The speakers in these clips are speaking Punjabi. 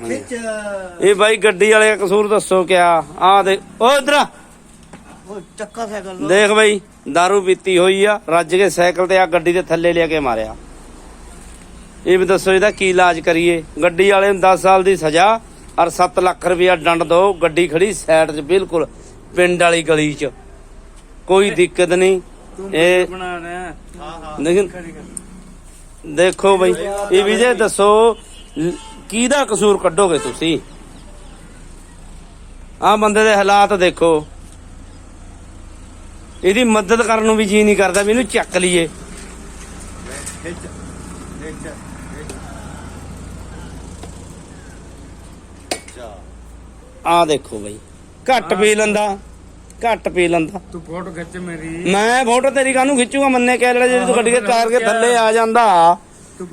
ਖਿੱਚ। ਇਹ ਬਾਈ ਗੱਡੀ ਵਾਲੇ ਦਾ ਕਸੂਰ ਦੱਸੋ ਕਿਆ? ਆ ਦੇ ਓ ਇਧਰ ਉਹ ਚੱਕਾ ਸਾਈਕਲ ਦੇਖ ਬਾਈ दारू ਪੀਤੀ ਹੋਈ ਆ ਰੱਜ ਕੇ ਸਾਈਕਲ ਤੇ ਆ ਗੱਡੀ ਦੇ ਥੱਲੇ ਲਿਆ ਕੇ ਮਾਰਿਆ। ਇਹ ਵੀ ਦੱਸੋ ਇਹਦਾ ਕੀ ਇਲਾਜ ਕਰੀਏ? ਗੱਡੀ ਵਾਲੇ ਨੂੰ 10 ਸਾਲ ਦੀ ਸਜ਼ਾ ਔਰ 7 ਲੱਖ ਰੁਪਇਆ ਦੰਡ ਦੋ ਗੱਡੀ ਖੜੀ ਸਾਈਡ 'ਚ ਬਿਲਕੁਲ ਪਿੰਡ ਵਾਲੀ ਗਲੀ 'ਚ। ਕੋਈ ਦਿੱਕਤ ਨਹੀਂ। ਇਹ ਬਣਾ ਰਿਹਾ। ਹਾਂ ਹਾਂ ਦੇਖੋ ਬਈ ਇਹ ਵੀ ਜੇ ਦੱਸੋ ਕਿਹਦਾ ਕਸੂਰ ਕੱਢੋਗੇ ਤੁਸੀਂ? ਆ ਬੰਦੇ ਦੇ ਹਾਲਾਤ ਦੇਖੋ। ਇਹਦੀ ਮਦਦ ਕਰਨ ਨੂੰ ਵੀ ਜੀ ਨਹੀਂ ਕਰਦਾ ਵੀ ਇਹਨੂੰ ਚੱਕ ਲਈਏ। ਆ ਦੇਖੋ ਬਈ ਘੱਟ ਪੀ ਲੈਂਦਾ ਘੱਟ ਪੀ ਲੈਂਦਾ। ਤੂੰ ਫੋਟੋ ਖਿੱਚ ਮੇਰੀ। ਮੈਂ ਫੋਟੋ ਤੇਰੀ ਕਾਹਨੂੰ ਖਿੱਚੂਗਾ? ਮੰਨੇ ਕਹਿ ਲੈਣਾ ਜੇ ਤੂੰ ਗੱਡੀ ਦੇ ਟਾਇਰ ਕੇ ਥੱਲੇ ਆ ਜਾਂਦਾ। ਤੂੰ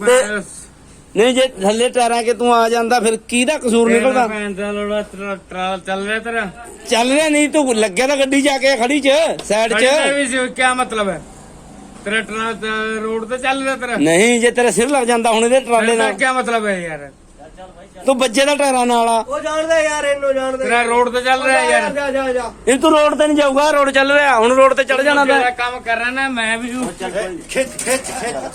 ਨਹੀਂ ਜੇ ਥੱਲੇ ਟਾਇਰਾਂ ਕੇ ਤੂੰ ਆ ਜਾਂਦਾ ਫਿਰ ਕਿਹਦਾ ਕਸੂਰ ਨਿਕਲਦਾ? ਲੋੜਾ ਟਰਾਲ ਚੱਲ ਰਿਹਾ ਤੇਰਾ। ਚੱਲ ਰਿਹਾ ਨਹੀਂ ਤੂੰ ਲੱਗਿਆ ਤਾਂ ਗੱਡੀ ਜਾ ਕੇ ਖੜੀ ਚ ਸਾਈਡ ਚ। ਕੀ ਮਤਲਬ ਹੈ? ਤੇਰਾ ਟਰਾਲ ਰੋਡ ਤੇ ਚੱਲ ਰਿਹਾ ਤੇਰਾ। ਨਹੀਂ ਜੇ ਤੇਰੇ ਸਿਰ ਲੱਗ ਜਾਂਦਾ ਹੁਣ ਇਹਦੇ ਟਰਾਲੇ ਨਾਲ। ਕੀ ਮਤਲਬ ਹੈ ਯਾਰ? ਤੂੰ ਬੱਜੇ ਦਾ ਟਾਇਰਾਂ ਨਾਲ ਆ। ਉਹ ਜਾਣਦਾ ਯਾਰ ਇਹਨੂੰ ਜਾਣਦਾ। ਤੇਰਾ ਰੋਡ ਤੇ ਚੱਲ ਰਿਹਾ ਯਾਰ। ਜਾ ਜਾ ਜਾ। ਇਹ ਤੂੰ ਰੋਡ ਤੇ ਨਹੀਂ ਜਾਊਗਾ ਰੋਡ ਚੱਲ ਰਿਹਾ। ਹੁਣ ਰੋਡ ਤੇ ਚੜ ਜਾਣਾ ਤਾਂ। ਜਿਹੜਾ ਕੰਮ ਕਰ ਰਿਹਾ ਨਾ ਮੈਂ ਵੀ ਹੂੰ। ਖਿੱਚ ਖਿੱਚ ਖਿੱਚ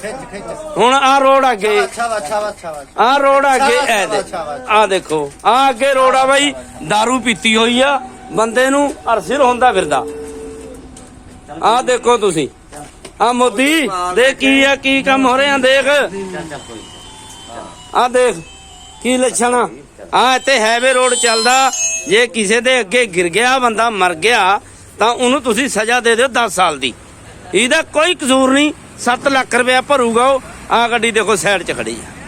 ਖਿੱਚ ਖਿੱਚ। ਹੁਣ ਆ ਰੋਡ ਅੱਗੇ। ਅੱਛਾ ਅੱਛਾ ਅੱਛਾ। ਆ ਰੋਡ ਅੱਗੇ ਐ ਦੇ। ਆ ਦੇਖੋ। ਆ ਅੱਗੇ ਰੋਡ ਆ ਬਾਈ। दारू ਪੀਤੀ ਹੋਈ ਆ। ਬੰਦੇ ਨੂੰ ਅਰਸਿਰ ਹੁੰਦਾ ਫਿਰਦਾ। ਆ ਦੇਖੋ ਤੁਸੀਂ। ਆ ਮੋਦੀ ਦੇਖ ਕੀ ਆ ਕੀ ਕੰਮ ਹੋ ਰਿਹਾ ਦੇਖ। ਆ ਦੇਖ। ਕੀ ਲੱਛਣ? ਆ ਇੱਥੇ ਹੈਵੇ ਰੋਡ ਚੱਲਦਾ। ਜੇ ਕਿਸੇ ਦੇ ਅੱਗੇ ਗਿਰ ਗਿਆ, ਬੰਦਾ ਮਰ ਗਿਆ, ਤਾਂ ਉਹਨੂੰ ਤੁਸੀਂ ਸਜ਼ਾ ਦੇ ਦਿਓ 10 ਸਾਲ ਦੀ। ਇਹਦਾ ਕੋਈ ਕਸੂਰ ਨਹੀਂ। 7 ਲੱਖ ਰੁਪਇਆ ਭਰੂਗਾ ਉਹ। ਆ ਗੱਡੀ ਦੇਖੋ ਸਾਈਡ 'ਚ ਖੜੀ ਆ।